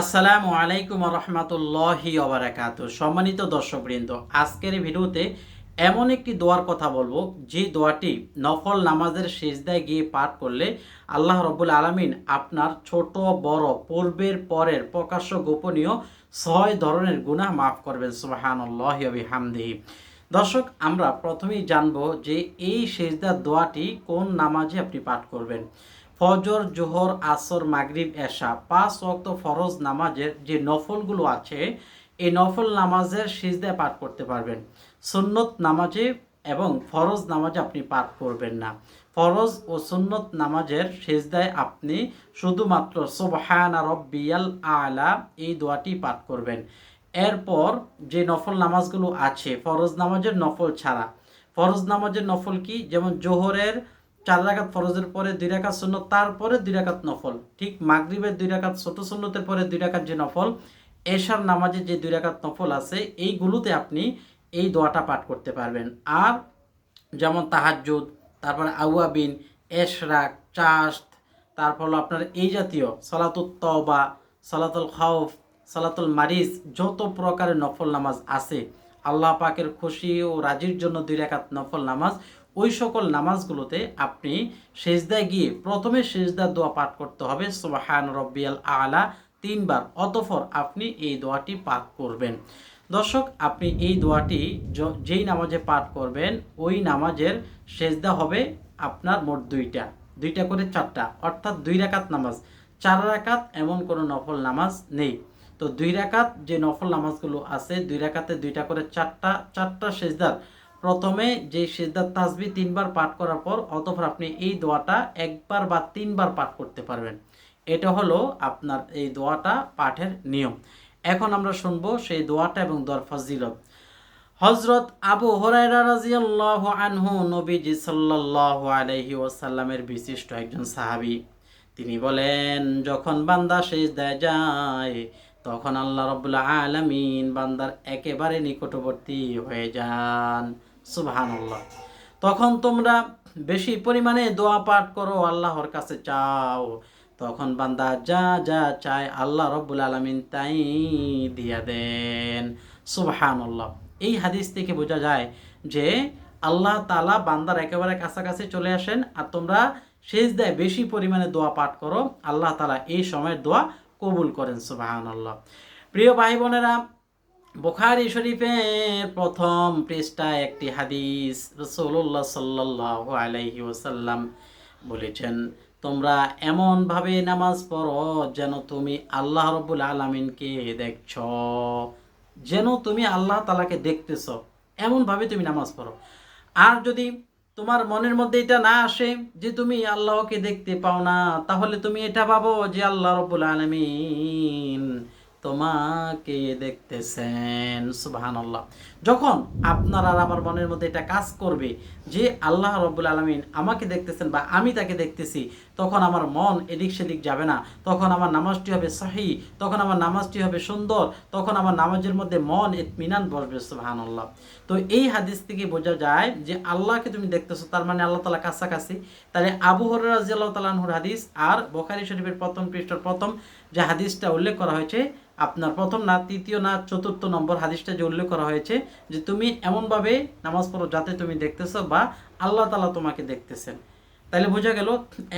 আসসালামু আলাইকুম রহমতুল্লাহি ওবরাকাত সম্মানিত দর্শকবৃন্দ, আজকের ভিডিওতে এমন একটি দোয়ার কথা বলব। যে দোয়াটি নফল নামাজের শেষদায় গিয়ে পাঠ করলে আল্লাহ রব্বুল আলমিন আপনার ছোট, বড়, পূর্বের, পরের, প্রকাশ্য, গোপনীয় ছয় ধরনের গুনাহ মাফ করবেন। সুবাহানুল্লাহ হামদিহি দর্শক, আমরা প্রথমেই জানব যে এই শেষদার দোয়াটি কোন নামাজে আপনি পাঠ করবেন। ফজর, জোহর, আসর, মাগরিব, এশা, পাঁচ ওয়াক্ত ফরজ নামাজের যে নফলগুলো আছে, এই নফল নামাজের সিজদায় পাঠ করতে পারবেন। সুন্নত নামাজে এবং ফরজ নামাজে আপনি পাঠ করবেন না। ফরজ ও সুন্নত নামাজের সেজদায় আপনি শুধুমাত্র সোবহানা রব্বিয়াল আলা এই দোয়াটি পাঠ করবেন। এরপর যে নফল নামাজগুলো আছে, ফরজ নামাজের নফল ছাড়া। ফরজ নামাজের নফল কি? যেমন জোহরের চার রাকাত ফরজের পরে দুই রাকাত সুন্নত, তারপরে দুই রাকাত নফল। ঠিক মাগরিবের দুই রাকাত ছোট সুন্নতের পরে দুই রাকাত যে নফল, এশার নামাজে যে দুই রাকাত নফল আছে, এইগুলোতে আপনি এই দোয়াটা পাঠ করতে পারবেন। আর যেমন তাহাজ্জুদ, তারপরে আউয়াবিন, এশরাক, চাস্ত, তারপর আপনার এই জাতীয় সলাতুল তবা সলাতুল খাউফ সলাতুল মারিজ, যত প্রকারের নফল নামাজ আছে, আল্লাহ পাকের খুশি ও রাজির জন্য দুই রাকাত নফল নামাজ ওই সকল নামাজগুলোতে আপনি সেজদায় গিয়ে প্রথমে সেজদার দোয়া পাঠ করতে হবে, সুবাহান রব্বিয়াল আলা, তিনবার। অতফর আপনি এই দোয়াটি পাঠ করবেন। দর্শক, আপনি এই দোয়াটি যেই নামাজে পাঠ করবেন, ওই নামাজের সেজদা হবে আপনার মোট দুইটা। দুইটা করে চারটা, অর্থাৎ দুই রাকাত নামাজ। চার রাকাত এমন কোনো নফল নামাজ নেই। তো দুই রাকাত যে নফল নামাজগুলো আছে, দুই রাকাতে দুইটা করে চারটা চারটা সেজদার প্রথমে যে সেজদার তাসবি তিনবার পাঠ করার পর অতঃপর আপনি এই দোয়াটা একবার বা তিনবার পাঠ করতে পারবেন। এটা হলো আপনার এই দোয়াটা পাঠের নিয়ম। এখন আমরা শুনব সেই দোয়াটা এবং দর ফজিলত। হজরত আবু হরাইরা রাজিয়াল্লাহু আনহু নবীজি সাল্লাল্লাহু আলাইহি ওয়াসাল্লামের বিশিষ্ট একজন সাহাবী। তিনি বলেন, যখন বান্দা শেষ দেয় যায়, তখন আল্লাহ রব্বুল্লাহ আলামিন বান্দার একেবারে নিকটবর্তী হয়ে যান। সুবহানাল্লাহ। তখন তোমরা বেশি পরিমাণে দোয়া পাঠ করো, আল্লাহর কাছে চাও। তখন বান্দা যা যা চায় আল্লাহ রব্বুল আলমিন তাই দিয়া দেন। সুবহানাল্লাহ। এই হাদিস থেকে বোঝা যায় যে আল্লাহ তালা বান্দার একেবারে কাছাকাছি চলে আসেন আর তোমরা শেষ দেয় বেশি পরিমাণে দোয়া পাঠ করো, আল্লাহ তালা এই সময়ের দোয়া কবুল করেন সুবাহান আল্লাহ প্রিয় ভাই বোনেরা বুখারি শরীফের প্রথম পৃষ্ঠায় একটি হাদিস রসুল্লাহ সাল্লাহ আলাইহি ওসাল্লাম বলেছেন, তোমরা এমনভাবে নামাজ পড়ো যেন তুমি আল্লাহ রব্বুল আলমিনকে দেখছ। যেন তুমি আল্লাহ তালাকে দেখতেছ। এমনভাবে তুমি নামাজ পড়ো। আর যদি তোমার মনের মধ্যে এটা না আসে যে তুমি আল্লাহকে দেখতে পাও না, তাহলে তুমি এটা ভাবো যে আল্লাহ রব্বুল আলমিন তোমাকে দেখতেছেন সুবাহান আল্লাহ যখন আপনার আর আমার মনের মধ্যে এটা কাজ করবে, যে আল্লাহ রব্বুল আলমিন আমাকে দেখতেছেন বা আমি তাকে দেখতেছি, তখন আমার মন এদিক সেদিক যাবে না। তখন আমার নামাজটি হবে সহি, তখন আমার নামাজটি হবে সুন্দর, তখন আমার নামাজের মধ্যে মন ইতমিনান বসবে সুবাহান আল্লাহ তো এই হাদিস থেকে বোঝা যায় যে আল্লাহকে তুমি দেখতেছো, তার মানে আল্লাহ তালা কাছাকাছি। তাহলে আবু হর রাজিয়াল্লাহ তালাহুর হাদিস আর বোখারি শরীফের প্রথম পৃষ্ঠার প্রথম যে হাদিসটা উল্লেখ করা হয়েছে আপনার প্রথম না, তৃতীয় না, চতুর্থ নম্বর হাদিসটা যে উল্লেখ করা হয়েছে যে তুমি এমনভাবে নামাজ পড়ো যাতে তুমি দেখতেছো বা আল্লাহ তালা তোমাকে দেখতেছেন। তাহলে বোঝা গেল,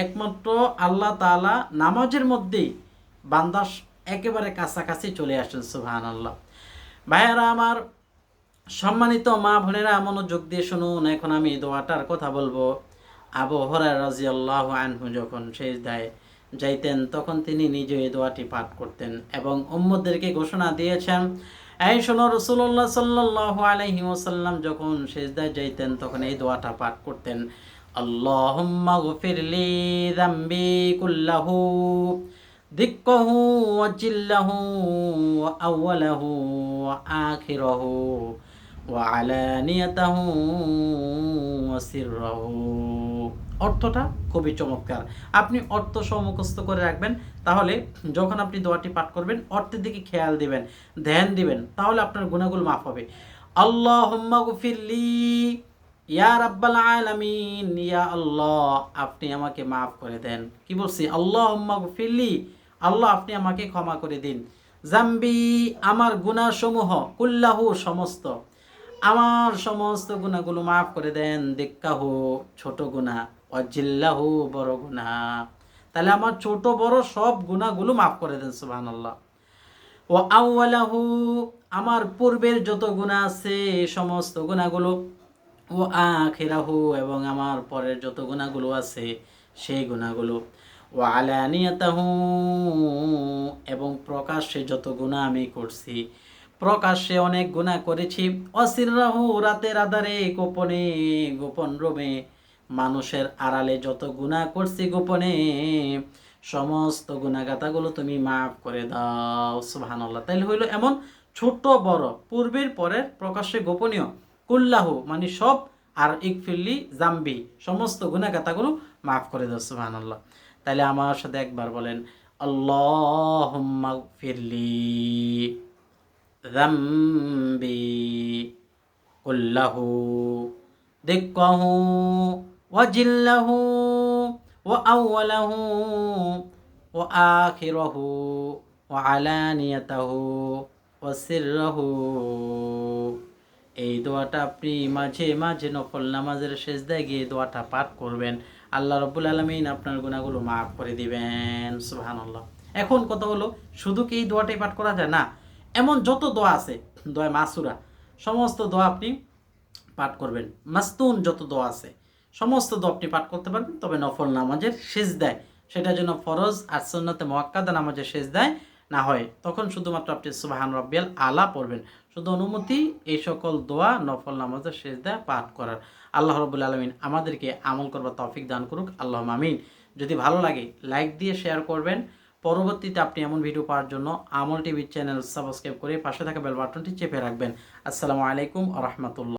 একমাত্র আল্লাহ তালা নামাজের মধ্যেই বান্দাস একেবারে কাছাকাছি চলে আসেন সুহান আল্লাহ ভাইয়ারা আমার সম্মানিত মা বোনেরা, মনোযোগ দিয়ে শুনুন, এখন আমি দোয়াটার কথা বলব। আবু হরার রাজিয়াল্লাহ আনহু যখন শেষ দেয় যাইতেন, তখন তিনি নিজে এই দোয়াটি পাঠ করতেন এবং উম্মদেরকে ঘোষণা দিয়েছেন, এই শোনো রসুল্লাহ সাল্লাহ আলহি ওসাল্লাম যখন সেজদায় যাইতেন, তখন এই দোয়াটা পাঠ করতেন, আল্লাহুম্মা গফিরলি যামবি কুল্লাহু, দিক্কাহু ওয়া জিল্লাহু ওয়া আউওয়ালাহু ওয়া আখিরাহু ওয়া আলানিয়াতাহু ওয়া সিররাহু। অর্থটা খুবই চমৎকার। আপনি অর্থ সহ মুখস্থ করে রাখবেন, তাহলে যখন আপনি দোয়াটি পাঠ করবেন, অর্থের দিকে খেয়াল দিবেন, ধ্যান দিবেন, তাহলে আপনার গুণাগুল মাফ হবে। আল্লাহ গফিরলি ইয়া রাব্বাল আলামিন, ইয়া আল্লাহ, আপনি আমাকে মাফ করে দেন। কি বলছি? আল্লাহ গফিরলি আল্লাহ আপনি আমাকে ক্ষমা করে দিন। জাম্বি, আমার গুণাসমূহ কুল্লাহু সমস্ত আমার সমস্ত গুণাগুলো মাফ করে দেন দিক্কাহু ছোট গুণা, অজিল্লাহু বড় গুণা। তাহলে আমার ছোট বড় সব গুণাগুলো মাফ করে দেন সুবহান আল্লাহ ও আউ্লাহু আমার পূর্বের যত গুণা আছে, সমস্ত গুণাগুলো। ও আখেরাহু, এবং আমার পরের যত গুণাগুলো আছে, সেই গুণাগুলো। ও আলানিয়াতাহু, এবং প্রকাশ্যে যত গুণা আমি করছি প্রকাশ্যে অনেক গুণা করেছি। অসিরাহু রাতের আধারে গোপনে, গোপন রোমে মানুষের আড়ালে যত গুণা করছি গোপনে, সমস্ত গুণাগাতাগুলো তুমি মাফ করে দাও। সুবহানাল্লাহ। তাইলে হইল এমন ছোট বড়, পূর্বের পরের প্রকাশ্যে গোপনীয় কুল্লাহু মানে সব আর ইকফিল্লি জাম্বি, সমস্ত গুণাগাতাগুলো মাফ করে দাও। সুবহানাল্লাহ। তাইলে আমার সাথে একবার বলেন আল্লাহ ফিরলি ذنبي كله دقه وجله وأوله وآخره وعلانيته وسره এই দোয়াটা আপনি মাঝে মাঝে নফল নামাজের শেষ দেয় গিয়ে দোয়াটা পাঠ করবেন আল্লাহ রব্বুল আলমিন আপনার গুণাগুলো মাফ করে দিবেন সুবহানাল্লাহ এখন কথা হলো শুধু কি এই দোয়াটাই পাঠ করা যায় না এমন যত দোয়া আছে, দোয়া মাসুরা, সমস্ত দোয়া আপনি পাঠ করবেন। মাস্তুন যত দোয়া আছে, সমস্ত দোয়া আপনি পাঠ করতে পারবেন, তবে নফল নামাজের শেষ দেয় সেটা যেন ফরজ আর সন্ন্যতে মোয়াক্কাদা নামাজের শেষ দেয় না হয়। তখন শুধুমাত্র আপনি সুবাহান রব্বিয়াল আলা পড়বেন। শুধু অনুমতি, এই সকল দোয়া নফল নামাজের শেষ দেয় পাঠ করার। আল্লাহ রবুল আলমিন আমাদেরকে আমল করবার তৌফিক দান করুক। আল্লাহ মামিন যদি ভালো লাগে, লাইক দিয়ে শেয়ার করবেন। পরবর্তীতে আপনি এমন ভিডিও পাওয়ার জন্য আমল টিভি চ্যানেল সাবস্ক্রাইব করে পাশে থাকা বেল বাটনটি চেপে রাখবেন। আসসালামু আলাইকুম রহমতুল্লাহ।